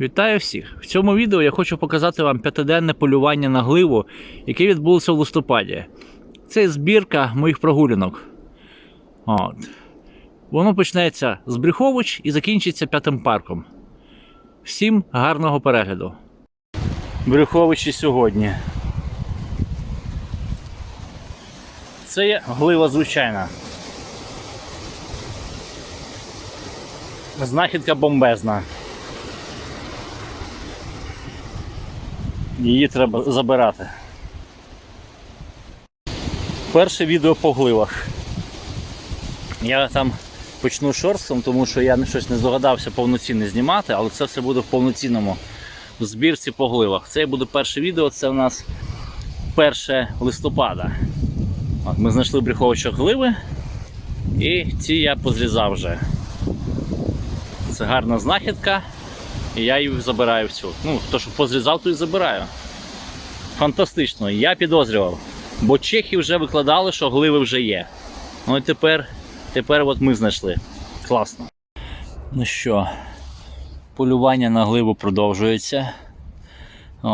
Вітаю всіх! В цьому відео я хочу показати вам п'ятиденне полювання на гливу, яке відбулося в листопаді. Це збірка моїх прогулянок. От. Воно почнеться з Брюхович і закінчиться п'ятим парком. Всім гарного перегляду. Брюховичі сьогодні. Це є глива звичайна. Знахідка бомбезна. Її треба забирати. Перше відео по гливах. Я там почну шорстом, тому що я щось не здогадався повноцінно знімати, але це все буде в повноцінному збірці по гливах. Це буде перше відео, це у нас 1 листопада. От Ми знайшли в гливи і ці я позрізав вже. Це гарна знахідка. І я її забираю всю. Ну, то, що позрізав, то і забираю. Фантастично, я підозрював. Бо чехи вже викладали, що гливи вже є. Ну і тепер, тепер от ми знайшли. Класно. Ну що, полювання на гливу продовжується.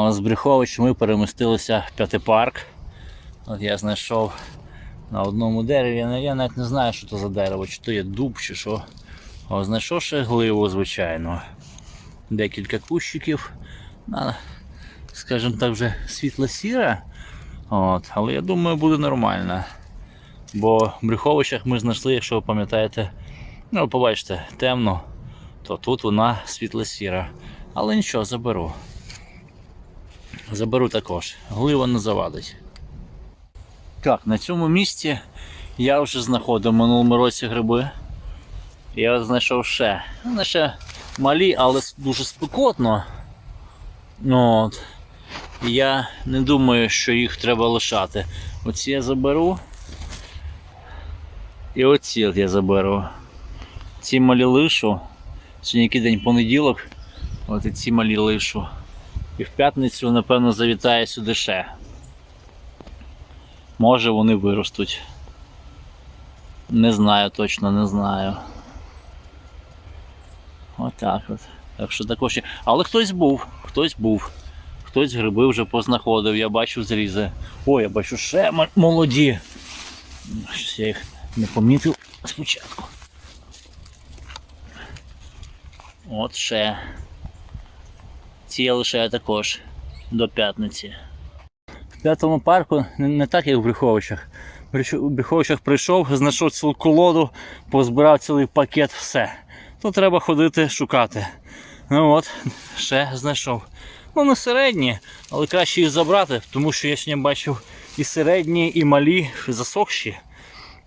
З Брюхович ми перемістилися в п'ятипарк. От я знайшов на одному дереві. Я навіть не знаю, що це за дерево, чи то є дуб, чи що. О, знайшов ще гливу, звичайно декілька кущиків. Скажімо так, вже світло-сіра. От, але я думаю, буде нормально. Бо в Брюховичах ми знайшли, якщо ви пам'ятаєте, ну, побачите, темно, то тут вона світло-сіра. Але нічого, заберу. Заберу також. Глива не завадить. Так, на цьому місці я вже знаходив минулому році гриби. Я знайшов ще. Вони ще малі, але дуже спекотно. Ну, От. Я не думаю, що їх треба лишати. Оці я заберу. І оці я заберу. Ці малі лишу. Сьогодні який день понеділок. От і ці малі лишу. І в п'ятницю, напевно, завітає сюди ще. Може вони виростуть. Не знаю точно, не знаю. Отак от. Так що також є. Але хтось був, хтось був. Хтось гриби вже познаходив, я бачу зрізи. О, я бачу ще молоді. Щось я їх не помітив спочатку. От ще. Ці я лишаю також до п'ятниці. В п'ятому парку не, так, як в Брюховичах. В Брюховичах прийшов, знайшов цілу колоду, позбирав цілий пакет, все. Тут треба ходити шукати. Ну от, ще знайшов. Ну, не середні, але краще їх забрати, тому що я сьогодні бачив і середні, і малі засохші.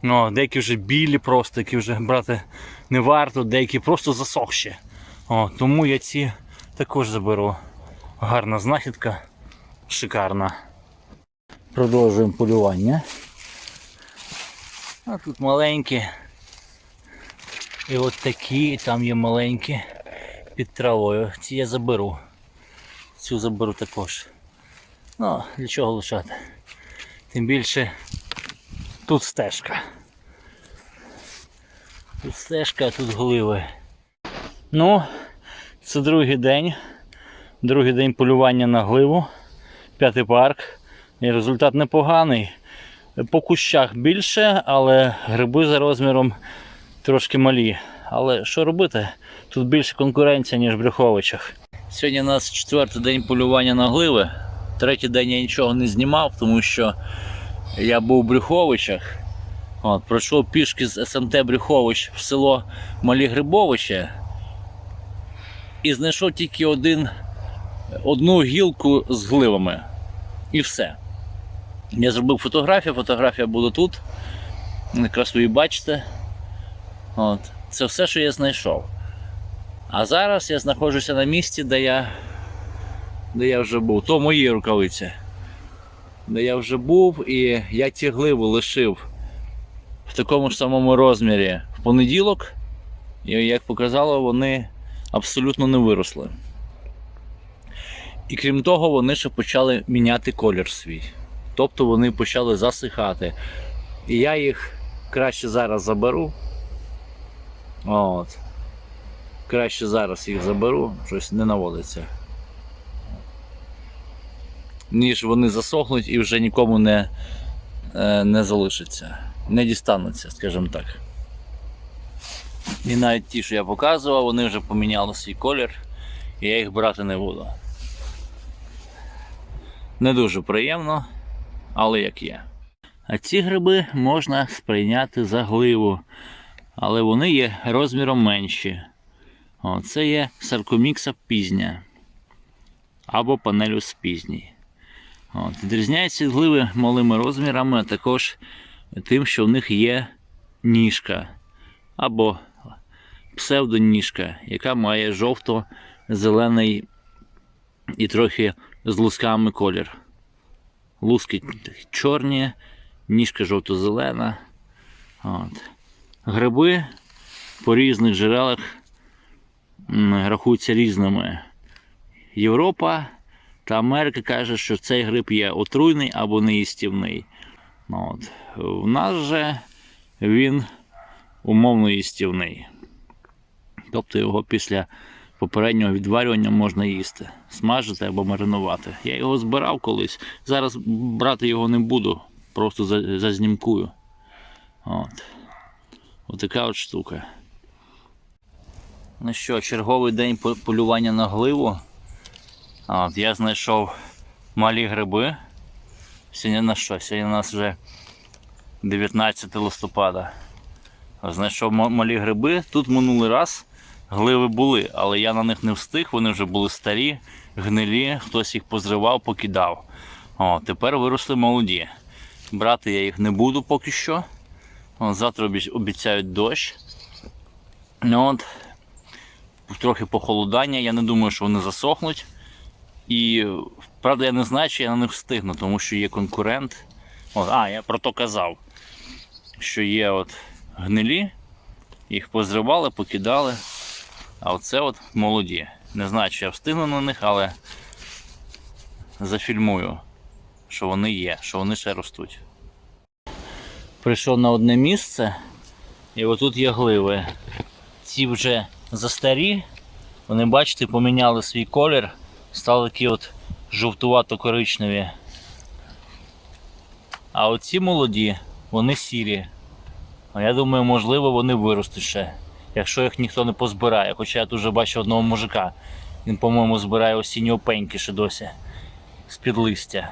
Ну, деякі вже білі просто, які вже брати не варто, деякі просто засохші. О, тому я ці також заберу. Гарна знахідка, шикарна. Продовжуємо полювання. А тут маленькі. І от такі, і там є маленькі під травою. Ці я заберу. Цю заберу також. Ну, для чого лишати? Тим більше тут стежка. Тут стежка, а тут гливи. Ну, це другий день. Другий день полювання на гливу. П'ятий парк. І результат непоганий. По кущах більше, але гриби за розміром трошки малі. Але що робити? Тут більше конкуренція, ніж в Брюховичах. Сьогодні у нас четвертий день полювання на гливи. Третій день я нічого не знімав, тому що я був у Брюховичах. От, пройшов пішки з СМТ Брюхович в село Малі Грибовичі і знайшов тільки один, одну гілку з гливами. І все. Я зробив фотографію, фотографія буде тут. Якраз ви її бачите. От. Це все, що я знайшов. А зараз я знаходжуся на місці, де я, де я вже був. То мої рукавиці. Де я вже був і я ці гливи лишив в такому ж самому розмірі в понеділок. І як показало, вони абсолютно не виросли. І крім того, вони ще почали міняти колір свій. Тобто вони почали засихати. І я їх краще зараз заберу. От. Краще зараз їх заберу, щось не наводиться. Ніж вони засохнуть і вже нікому не, е, не залишиться. Не дістануться, скажімо так. І навіть ті, що я показував, вони вже поміняли свій колір, і я їх брати не буду. Не дуже приємно, але як є. А ці гриби можна сприйняти за гливу, але вони є розміром менші. О, це є саркомікса пізня або панелюс пізній. От, відрізняються від гливи малими розмірами, а також тим, що в них є ніжка або псевдоніжка, яка має жовто-зелений і трохи з лусками колір. Луски чорні, ніжка жовто-зелена. От. Гриби по різних джерелах рахуються різними. Європа та Америка каже, що цей гриб є отруйний або неїстівний. Ну, От. У нас же він умовно їстівний. Тобто його після попереднього відварювання можна їсти, смажити або маринувати. Я його збирав колись. Зараз брати його не буду, просто зазнімкую. От. Отака от штука. Ну що, черговий день полювання на гливу. От, я знайшов малі гриби. Сьогодні на що? Сьогодні у нас вже 19 листопада. Знайшов малі гриби. Тут минулий раз гливи були, але я на них не встиг, вони вже були старі, гнилі, хтось їх позривав, покидав. О, тепер виросли молоді. Брати я їх не буду поки що. Завтра обіцяють дощ. Ну, от, трохи похолодання, я не думаю, що вони засохнуть. І правда, я не знаю, чи я на них встигну, тому що є конкурент. От, а, я про то казав, що є от гнилі, їх позривали, покидали. А оце от молоді. Не знаю, чи я встигну на них, але зафільмую, що вони є, що вони ще ростуть. Прийшов на одне місце, і отут є гливи. Ці вже застарі, вони, бачите, поміняли свій колір, стали такі от жовтувато-коричневі. А оці молоді, вони сірі. А я думаю, можливо, вони виростуть ще, якщо їх ніхто не позбирає. Хоча я тут вже бачу одного мужика. Він, по-моєму, збирає осінні опеньки ще досі з-під листя.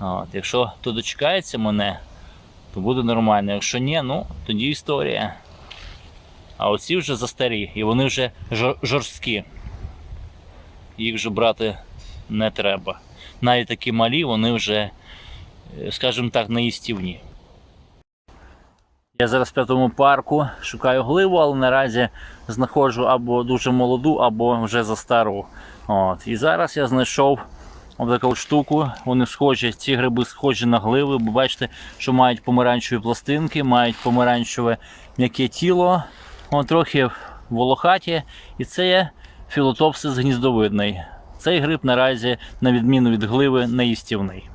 От, якщо хто дочекається мене, то буде нормально. Якщо ні, ну тоді історія. А оці вже застарі, і вони вже жорсткі. Їх вже брати не треба. Навіть такі малі, вони вже, е, скажімо так, неїстівні. Я зараз в п'ятому парку шукаю гливу, але наразі знаходжу або дуже молоду, або вже за стару. От. І зараз я знайшов ось таку штуку. Вони схожі, ці гриби схожі на гливи, бо бачите, що мають помаранчеві пластинки, мають помаранчеве м'яке тіло, О, трохи волохаті. І це є філотопсис гніздовидний. Цей гриб наразі, на відміну від гливи, не їстівний.